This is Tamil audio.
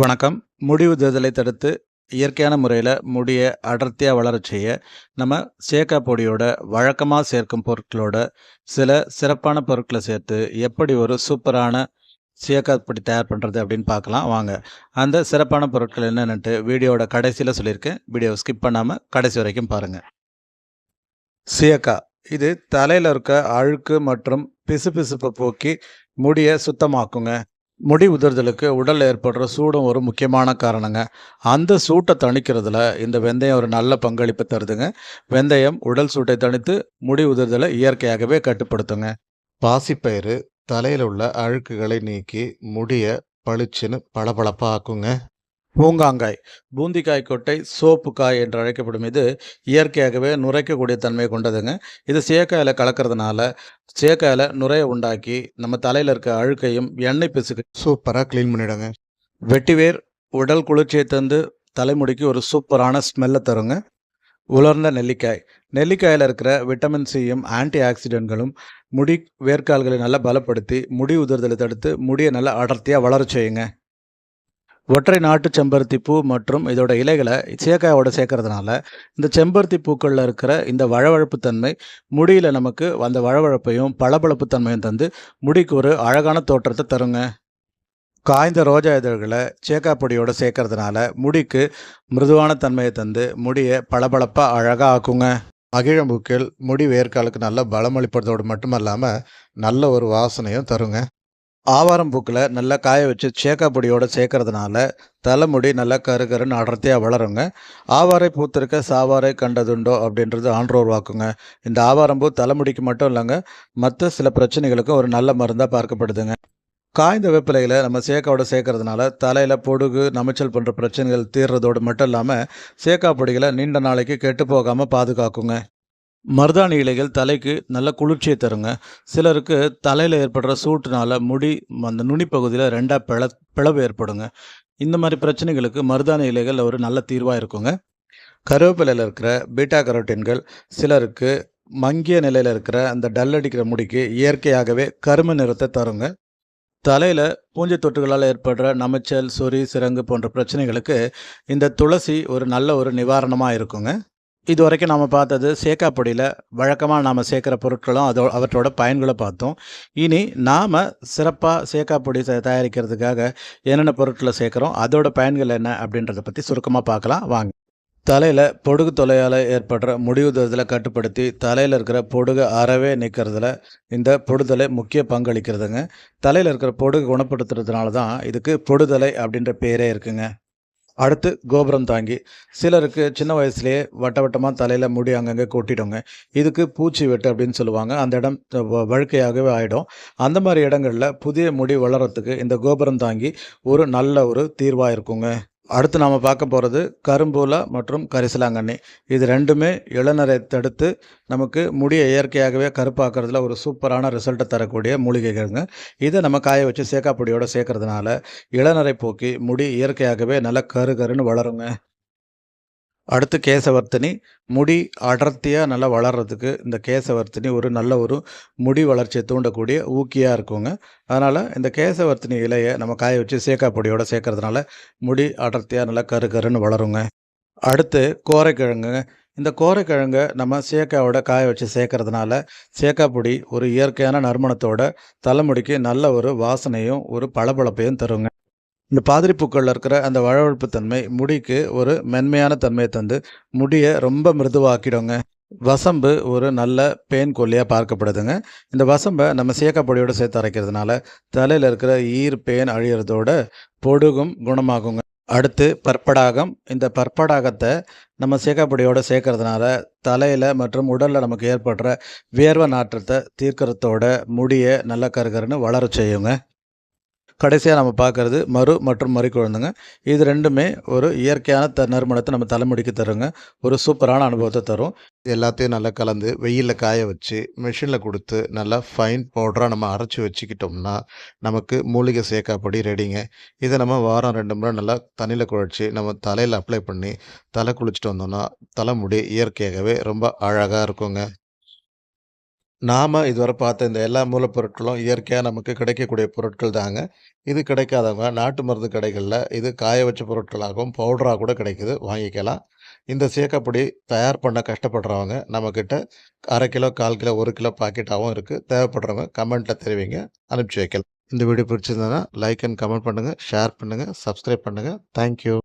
வணக்கம். முடி உதிர்தலை தடுத்து இயற்கையான முறையில் முடியை அடர்த்தியாக வளரச் செய்ய, நம்ம சியக்கா பொடியோட வழக்கமாக சேர்க்கும் பொருட்களோட சில சிறப்பான பொருட்களை சேர்த்து எப்படி ஒரு சூப்பரான சேக்கா பொடி தயார் பண்ணுறது அப்படின்னு பார்க்கலாம் வாங்க. அந்த சிறப்பான பொருட்கள் என்னென்னுட்டு வீடியோவோட கடைசியில் சொல்லியிருக்கேன். வீடியோவை ஸ்கிப் பண்ணாமல் கடைசி வரைக்கும் பாருங்கள் சியக்கா இது தலையில் இருக்க அழுக்கு மற்றும் பிசுபிசுப்பை போக்கி முடியை சுத்தமாக்குங்க. முடி உதிர்தலுக்கு உடல் ஏற்படுற சூடும் ஒரு முக்கியமான காரணங்க. அந்த சூட்டை தணிக்கிறதுல இந்த வெந்தயம் ஒரு நல்ல பங்களிப்பு தருதுங்க. வெந்தயம் உடல் சூட்டை தணித்து முடி உதிர்தலை இயற்கையாகவே கட்டுப்படுத்துங்க. பாசிப்பயிறு தலையில் உள்ள அழுக்குகளை நீக்கி முடிய பளிச்சுன்னு பளபளப்பாக ஆக்குங்க. பூங்காங்காய் பூந்திக்காய் கொட்டை, சோப்பு காய் என்று அழைக்கப்படும் இது இயற்கையாகவே நுரைக்கக்கூடிய தன்மை கொண்டதுங்க. இது சேக்காயில் கலக்கறதுனால சேக்காயில் நுரையை உண்டாக்கி நம்ம தலையில் இருக்க அழுக்கையும், எண்ணெய் பிசுக்கு சூப்பராக க்ளீன் பண்ணிவிடுங்க வெட்டிவேர் உடல் குளிர்ச்சியை தந்து தலைமுடிக்கு ஒரு சூப்பரான ஸ்மெல்லை தருங்க. உலர்ந்த நெல்லிக்காய் நெல்லிக்காயில் இருக்கிற விட்டமின் சியும், ஆன்டி ஆக்சிடென்ட்களும் முடி வேர்க்கால்களை நல்லா பலப்படுத்தி முடி உதிர்தலை தடுத்து முடியை நல்லா அடர்த்தியாக வளர செய்யுங்க. ஒற்றை நாட்டு செம்பருத்தி பூ மற்றும் இதோட இலைகளை சேக்காயோட சேர்க்கறதுனால, இந்த செம்பருத்தி பூக்களில் இருக்கிற இந்த வழவழப்பு தன்மை முடியில் நமக்கு அந்த வழவழப்பையும், பளபளப்பு தன்மையும் தந்து முடிக்கு ஒரு அழகான தோற்றத்தை தருங்க. காய்ந்த ரோஜா இதழ்களை சேக்கா பொடியோட சேர்க்கறதுனால முடிக்கு மிருதுவான தன்மையை தந்து முடியை பளபளப்பாக அழகா ஆக்குங்க. மகிழம்பூக்கள் முடி வேர்க்காலுக்கு நல்ல பலமளிப்பதோடு மட்டுமல்லாமல் நல்ல ஒரு வாசனையும் தருங்க. ஆவாரம் பூக்கில் நல்லா காய வச்சு சேக்கா பொடியோடு சேர்க்கறதுனால, தலைமுடி நல்லா கருகருன்னு அடர்த்தியாக வளருங்க. "ஆவாரை பூத்திருக்க சாவாரை கண்டதுண்டோ" அப்படின்றது ஆன்றோர் வாக்குங்க. இந்த ஆவாரம்பூ தலைமுடிக்கு மட்டும் இல்லைங்க மற்ற சில பிரச்சனைகளுக்கும் ஒரு நல்ல மருந்தாக பார்க்கப்படுதுங்க. காய்ந்த வெப்பிலையில் நம்ம சேக்காவோட சேர்க்கறதுனால, தலையில் பொடுகு, நமைச்சல் போன்ற பிரச்சனைகள் தீர்றதோடு மட்டும் இல்லாமல் சேக்கா பொடிகளை நீண்ட நாளைக்கு கெட்டு போகாமல் பாதுகாக்குங்க. மருதாணி இலைகள் தலைக்கு நல்ல குளிர்ச்சியை தருங்க. சிலருக்கு தலையில் ஏற்படுற சூட்டுனால முடி அந்த நுனி பகுதியில் ரெண்டாக பிள பிளவு ஏற்படுங்க. இந்த மாதிரி பிரச்சனைகளுக்கு மருதாணி இலைகள் ஒரு நல்ல தீர்வாக இருக்குங்க. கருவேப்பிலையில் இருக்கிற பீட்டா கரோட்டின்கள் சிலருக்கு மங்கிய நிலையில இருக்கிற அந்த டல் அடிக்கிற முடிக்கு இயற்கையாகவே கரும நிறத்தை தருங்க. தலையில் பூஞ்சை தொட்டுகளால் ஏற்படுற நமைச்சல், சொறி, சிரங்கு போன்ற பிரச்சனைகளுக்கு இந்த துளசி ஒரு நல்ல ஒரு நிவாரணமாக இருக்குங்க. இது வரைக்கும் நம்ம பார்த்தது சேக்காப்பொடியில் வழக்கமாக நாம் சேர்க்குற பொருட்களும், அதோ அவற்றோட பயன்களை பார்த்தோம். இனி நாம் சிறப்பாக சியக்கா பொடி த தயாரிக்கிறதுக்காக என்னென்ன பொருட்களை சேர்க்குறோம் அதோட பயன்கள் என்ன அப்படின்றத பற்றி சுருக்கமாக பார்க்கலாம் வாங்க. தலையில் பொடுகு தொலையால் ஏற்படுற முடி கட்டுப்படுத்தி, தலையில் இருக்கிற பொடுகு அறவே நிற்கிறதுல இந்த பொடுதலை முக்கிய பங்களிக்கிறதுங்க. தலையில் இருக்கிற பொடுகு குணப்படுத்துறதுனால தான் இதுக்கு பொடுதலை அப்படின்ற பேரே இருக்குங்க. அடுத்து கோபுரம் தாங்கி சிலருக்கு சின்ன வயசுலேயே வட்ட வட்டமாக தலையில் முடி அங்கங்கே கொட்டிடுங்க. இதுக்கு பூச்சி வெட்டு அப்படின்னு சொல்லுவாங்க. அந்த இடம் வ வழுக்கையாகவே ஆகிடும் அந்த மாதிரி இடங்களில் புதிய முடி வளர்றதுக்கு இந்த கோபுரம் தாங்கி ஒரு நல்ல ஒரு தீர்வாக இருக்குங்க. அடுத்து நாம் பார்க்க போகிறது கரும்பூலா மற்றும் கரிசலாங்கண்ணி. இது ரெண்டுமே இளநரை தடுத்து நமக்கு முடியை இயற்கையாகவே கருப்பாக்குறதுல ஒரு சூப்பரான ரிசல்ட்டை தரக்கூடிய மூலிகைகள்ங்க. இதை நம்ம காய வச்சு சேக்காப்பொடியோடு சேர்க்கறதுனால, இளநரை போக்கி முடி இயற்கையாகவே நல்லா கருகருன்னு வளருங்க. அடுத்து கேசவர்த்தினி. முடி அடர்த்தியாக நல்லா வளர்றதுக்கு இந்த கேசவர்த்தினி ஒரு நல்ல ஒரு முடி வளர்ச்சியை தூண்டக்கூடிய ஊக்கியாக இருக்குங்க. அதனால் இந்த கேசவர்த்தினி இலையை நம்ம காய வச்சு சேக்கா பொடியோடு சேர்க்கறதுனால, முடி அடர்த்தியாக நல்லா கரு கருன்னு வளருங்க. அடுத்து கோரைக்கிழங்குங்க. இந்த கோரைக்கிழங்கு நம்ம சேக்காவோட காய வச்சு சேர்க்கறதுனால, சேக்காப்பொடி ஒரு இயற்கையான நறுமணத்தோட தலைமுடிக்கு நல்ல ஒரு வாசனையும், ஒரு பளபளப்பையும் தருங்க. இந்த பாதிரி பூக்களில் இருக்கிற அந்த வழவழப்பு தன்மை முடிக்கு ஒரு மென்மையான தன்மையை தந்து, முடியை ரொம்ப மிருதுவாக்கிடுங்க. வசம்பு ஒரு நல்ல பேன் கொல்லியாக பார்க்கப்படுதுங்க. இந்த வசம்பை நம்ம சியக்கா சேர்த்து அரைக்கிறதுனால, தலையில் இருக்கிற ஈர், பேன் அழியிறதோட பொடுகும் குணமாகுங்க. அடுத்து பற்படாகம். இந்த பற்படாகத்தை நம்ம சியக்கா சேர்க்கறதுனால, தலையில் மற்றும் உடலில் நமக்கு ஏற்படுற வியர்வை நாற்றத்தை தீர்க்கறதோட முடிய நல்ல கருகருன்னு வளர செய்யுங்க. கடைசியாக நம்ம பார்க்குறது மறு மற்றும் மறிக்குழுந்துங்க. இது ரெண்டுமே ஒரு இயற்கையான த நறுமணத்தை நம்ம தலைமுடிக்கு தருங்க. ஒரு சூப்பரான அனுபவத்தை தரும். எல்லாத்தையும் நல்லா கலந்து வெயிலில் காய வச்சு, மிஷினில் கொடுத்து நல்லா ஃபைன் பவுடராக நம்ம அரைச்சி வச்சுக்கிட்டோம்னா, நமக்கு மூலிகை சேர்க்காப்படி ரெடிங்க. இதை நம்ம வாரம் ரெண்டு முறை நல்லா தண்ணியில் குழச்சி நம்ம தலையில் அப்ளை பண்ணி, தலை குளிச்சுட்டு வந்தோம்னா, தலைமுடி இயற்கையாகவே ரொம்ப அழகாக இருக்குங்க. நாம் இதுவரை பார்த்த இந்த எல்லா மூலப்பொருட்களும் இயற்கையாக நமக்கு கிடைக்கக்கூடிய பொருட்கள் தாங்க. இது கிடைக்காதவங்க நாட்டு மருந்து கடைகளில் இது காய வச்ச பொருட்களாகவும், பவுடராக கூட கிடைக்குது. வாங்கிக்கலாம். இந்த சேக்கப்பொடி தயார் பண்ண கஷ்டப்படுறவங்க நம்மக்கிட்ட அரை கிலோ, 1/4 கிலோ, ஒரு கிலோ பாக்கெட்டாகவும் இருக்குது தேவைப்படுறவங்க கமெண்ட்டில் தெரிவிங்க. அனுப்பிச்சி வைக்கலாம். இந்த வீடியோ பிடிச்சிருந்ததுன்னா லைக் அண்ட் கமெண்ட் பண்ணுங்கள் ஷேர் பண்ணுங்கள் சப்ஸ்கிரைப் பண்ணுங்கள் தேங்க் யூ.